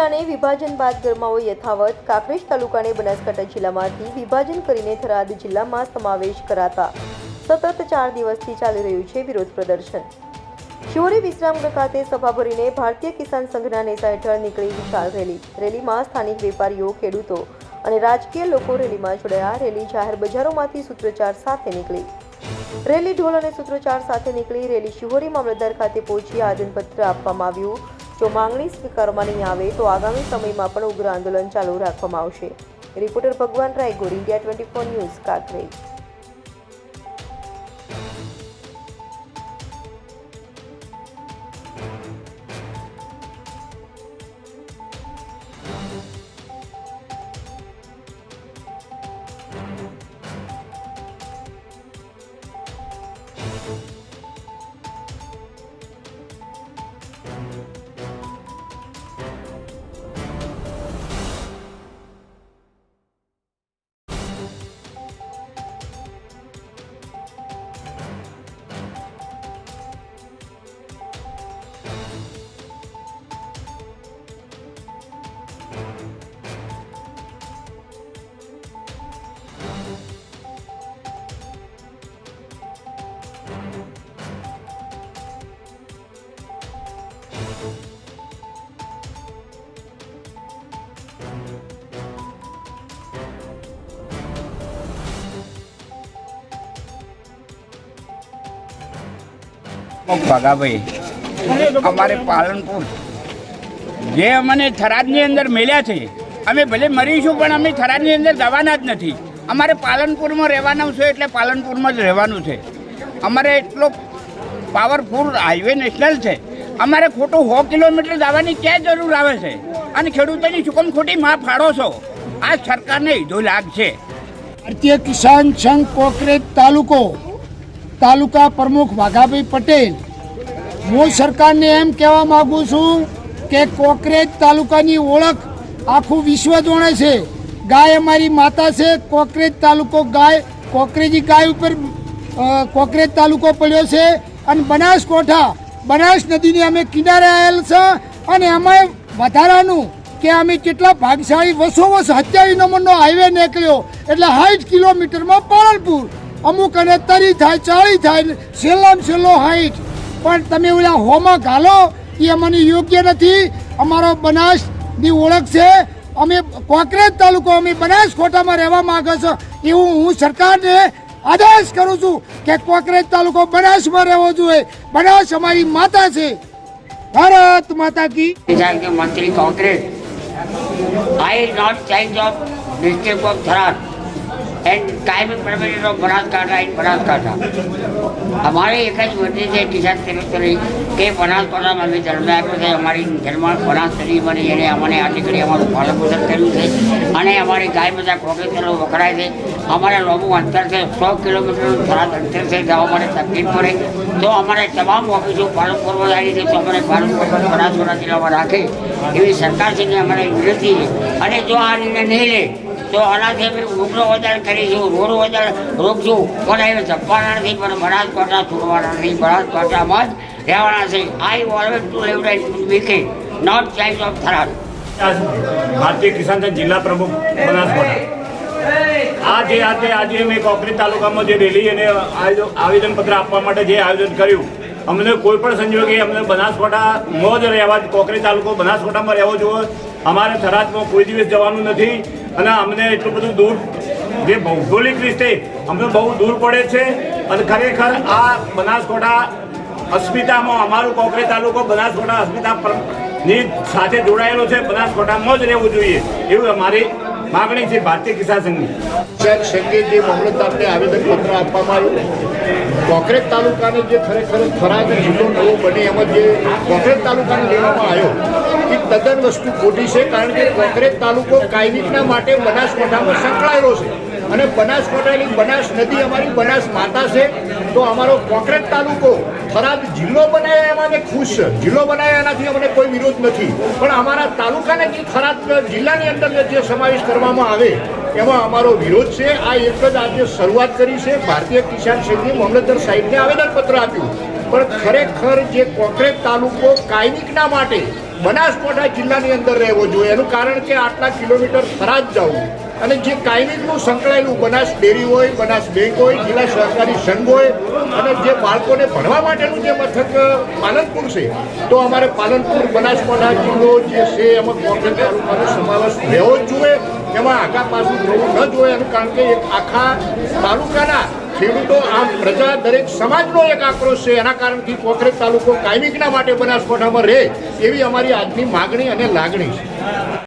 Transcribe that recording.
જિલ્લાને વિભાજન બાદ ગરમાવો યથાવત. કાંકરેજ તાલુકાને બનાસકાંઠા જિલ્લામાંથી વિભાજન કરીને થરાદ જિલ્લામાં સમાવેશ કરાતા. સતત ચાર દિવસથી ચાલી રહ્યું છે વિરોધ પ્રદર્શન. શિવરી વિશ્રામગૃહ ખાતે સભા ભરીને ભારતીય કિસાન સંઘના નેતા હેઠળ નીકળી વિશાળ રેલી. રેલીમાં સ્થાનિક વેપારીઓ, ખેડૂતો અને રાજકીય લોકો રેલીમાં જોડાયા. રેલી જાહેર બજારોમાંથી સૂત્રોચ્ચાર સાથે નીકળી. રેલી ઢોલ અને સૂત્રોચ્ચાર સાથે નીકળી. રેલી શિહોરી મામલતદાર ખાતે પહોંચી આદનપત્ર આપવામાં આવ્યું. જો માંગણી સ્વીકારવામાં નહીં આવે તો આગામી સમયમાં પણ ઉગ્ર આંદોલન ચાલુ રાખવામાં આવશે. Reporter Bhagwan Rai Gor India twenty four news, Kankrej. Bhagabhai. અમારે પાલનપુર. જે અમને થરાદની અંદર મેળ્યા છે, અમે ભલે મરીશું, પણ અમે થરાદની અંદર જવાના જ નથી. અમારે પાલનપુરમાં રહેવાનું છે એટલે પાલનપુરમાં જ રહેવાનું છે. અમારે એટલો પાવરફુલ હાઈવે નેશનલ છે. અમારે ખોટું સો કિલોમીટર જવાની ક્યાં જરૂર આવે છે? અને ખેડૂતોની ચૂકમ ખોટી માં ફાળો છો? આ સરકારને ઈધો લાગ છે ભારતીય કિસાન સંઘ કોકરેજ તાલુકો તાલુકા પ્રમુખ વાઘાભાઈ પટેલ, હું સરકારને એમ કહેવા માગું છું કે કોકરેજ તાલુકાની ઓળખ આખું વિશ્વ જોણે છે. ગાય અમારી માતા છે, કોકરેજ તાલુકો ગાય, કોકરેજી ગાય ઉપર કોકરેજ તાલુકો પડ્યો છે અને બનાસકોઠા, બનાસ નદીની અમે કિનારે આવેલ છે અને અમે વધારાનું કે અમે કેટલા ભાગશાળી વસો વસ સત્યાવીસ નંબરનો હાઈવે નીકળ્યો. એટલે સાઠ કિલોમીટરમાં પાલનપુર. અમુક અને તરી થાય, ચાળી થાય છેલ્લો ને છેલ્લો હાઈટ પણ તમે ઓલા હોમાં ઘાલો, એ અમને યોગ્ય નથી. અમારો બનાસની ઓળખ છે. અમે કોકરેજ તાલુકો, અમે બનાસ બનાસકોટામાં રહેવા માંગે છે. એવું હું સરકારને આદેશ કરું છું કે કોકરેજ તાલુકો બનાસમાં રહેવો જોઈએ. બનાસ અમારી માતા છે. ભારત માતા કી. જાણ કે મંત્રી Kankrej. I not change of district of Tharad and કાયમી permanent of Banaskantha in Banaskantha. અમારી એક જ મરજી છે કિસાન સેક્રેટરી કે બનાસકાંઠામાં અમે જન્મ આપ્યો છે. અમારી જન્મ બનાસરી બની એને અમને આ દીકરી અમારું પાલનપોષણ કર્યું છે અને અમારી ગાય બધા કોંગ્રેસરો વખરાય છે. અમારે લાંબુ અંતર છે, સો કિલોમીટરનું થરાદ અંતર છે. જવા માટે તકલીફ પડે. તો અમારે તમામ ઓફિસો પાલનપુરમાં આવી છે. તો અમારે પાલનપુર બનાસકાંઠા જિલ્લામાં રાખે એવી સરકારશ્રીને અમારે વિનંતી છે. અને જો આ નિર્ણય નહીં લે તો આનાથી અમે ઉગ્ર વધારે કરીશું, રોડ વધારે રોકશું. પણ એને જપવાના નથી, પણ બનાસકાંઠા છોડવાના નથી. બનાસકાંઠામાં જ રહેવાના છે. I always to leave VK not child of Tharad Bharatiya Kisan જિલ્લા પ્રમુખ બનાસકાંઠા. આ જે આજે આજે મેં કોકરેજ તાલુકામાં જે રેલી અને આવેદનપત્ર આપવા માટે જે આયોજન કર્યું, અમને કોઈ પણ સંજોગે અમને બનાસકાંઠામાં જ રહેવા કોકરી તાલુકો બનાસકાંઠામાં રહેવો જોઈએ અમારે થરાદમાં કોઈ દિવસ જવાનું નથી. અને અમને એટલું બધું દૂર, જે ભૌગોલિક રીતે અમને બહુ દૂર પડે છે, અને ખરેખર આ બનાસકોટા અસ્મિતામાં, અમારું કોકરે તાલુકો બનાસકોટા અસ્મિતા ની સાથે જોડાયેલો છે બનાસકોટામાં જ રહેવું જોઈએ, એવું અમારી માગણી છે ભારતીય કિસાન સંઘની. સાહેબ સંઘે જે મામલતદારને આવેદનપત્ર આપવામાં આવ્યું કોકરેજ તાલુકાને જે ખરેખર થરાદ જિલ્લો નવો બને એમાં જે કોકરેજ તાલુકાને લેવામાં આવ્યો એ તદ્દન વસ્તુ ખોટી છે, કારણ કે કોંગ્રેસ તાલુકો કાયમિકના માટે બનાસકાંઠામાં સંકળાયેલો છે. અને બનાસકાંઠાની બનાસ નદી અમારી બનાસ માતા છે. તો અમારો કોકરેજ તાલુકો ખરાબ જિલ્લો બનાવ્યા એમાં અમે ખુશ છે. જિલ્લો બનાવ્યા એનાથી અમને કોઈ વિરોધ નથી. પણ અમારા તાલુકાને જે ખરાબ જિલ્લાની અંદર જે સમાવેશ કરવામાં આવે, એમાં અમારો વિરોધ છે. આ એક જ આજે શરૂઆત કરી છે. ભારતીય કિસાન સંઘની મામલતદાર સાહેબને આવેદનપત્ર આપ્યું. પણ ખરેખર જે કોંકરેજ તાલુકો કાયમિકના માટે બનાસકાંઠા જિલ્લાની અંદર રહેવો જોઈએ. એનું કારણ કે આટલા કિલોમીટર ફરાજ જવું. અને જે કાયમીનું સંકળાયેલું બનાસ ડેરી હોય, બનાસ બેંક હોય, જિલ્લા સહકારી સંઘ હોય, અને જે બાળકોને ભણવા માટેનું જે મથક પાલનપુર છે, તો અમારે પાલનપુર બનાસકાંઠા જિલ્લો જે છે, એમાં કોંગ્રેસ તાલુકાનો સમાવેશ રહેવો જ જોઈએ. એમાં આખા પાછું થવું ન જોઈએ. એનું કારણ કે એક આખા તાલુકાના ખેડૂતો આમ પ્રજા દરેક સમાજનો એક આક્રોશ છે. એના કારણથી કોંગ્રેસ તાલુકો કાયમિકના માટે બનાસકાંઠામાં રહે એવી અમારી આજની માગણી અને લાગણી છે.